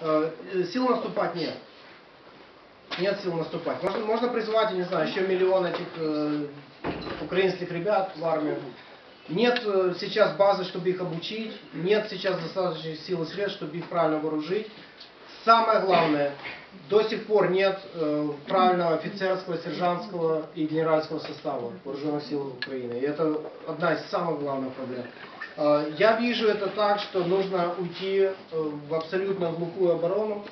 Э, Сил наступать нет. Нет сил наступать. Можно, можно призвать, я не знаю, еще миллион этих э, украинских ребят в армию. Нет э, сейчас базы, чтобы их обучить. Нет сейчас достаточных сил и средств, чтобы их правильно вооружить. Самое главное, до сих пор нет э, правильного офицерского, сержантского и генеральского состава вооруженных сил Украины. И это одна из самых главных проблем. Э, я вижу это так, что нужно уйти э, в абсолютно глухую оборону,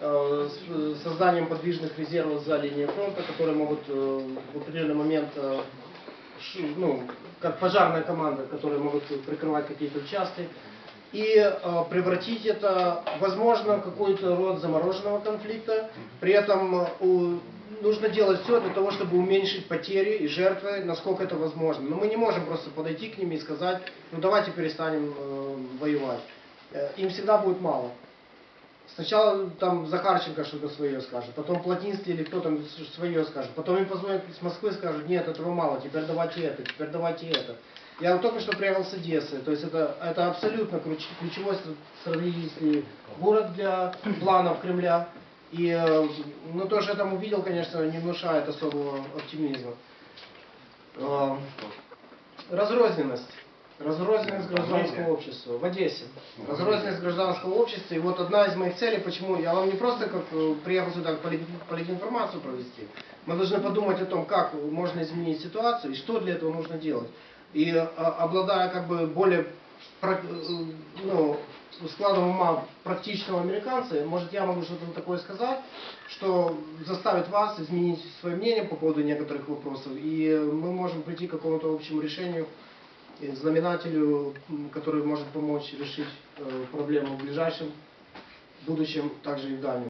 э, с э, созданием подвижных резервов за линией фронта, которые могут э, в определенный момент, э, ш- ну, как пожарная команда, которые могут прикрывать какие-то участки, и э, превратить это, возможно, в какой-то род замороженного конфликта. При этом э, у- нужно делать все для того, чтобы уменьшить потери и жертвы, насколько это возможно. Но мы не можем просто подойти к ним и сказать, ну давайте перестанем э, воевать. Э, Им всегда будет мало. Сначала там Захарченко что-то свое скажет, потом Плотинский или кто там свое скажет, потом им позвонят с Москвы скажут, нет, этого мало, теперь давайте это, теперь давайте это. Я только что приехал с Одессы, то есть это, это абсолютно ключ- ключевой стра- стратегический город для планов Кремля. И, э, ну, то, что я там увидел, конечно, не внушает особого оптимизма. Э, Разрозненность. Разрозненность гражданского общества в Одессе. Разрозненность гражданского общества. И вот одна из моих целей, почему я вам не просто как э, приехал сюда полит- политинформацию провести. Мы должны подумать о том, как можно изменить ситуацию и что для этого нужно делать. И э, обладая как бы более э, ну, складом ума практичного американца, может я могу что-то такое сказать, что заставит вас изменить свое мнение по поводу некоторых вопросов, и мы можем прийти к какому-то общему решению, знаменателю, который может помочь решить э, проблему в ближайшем будущем, также и в дальнем.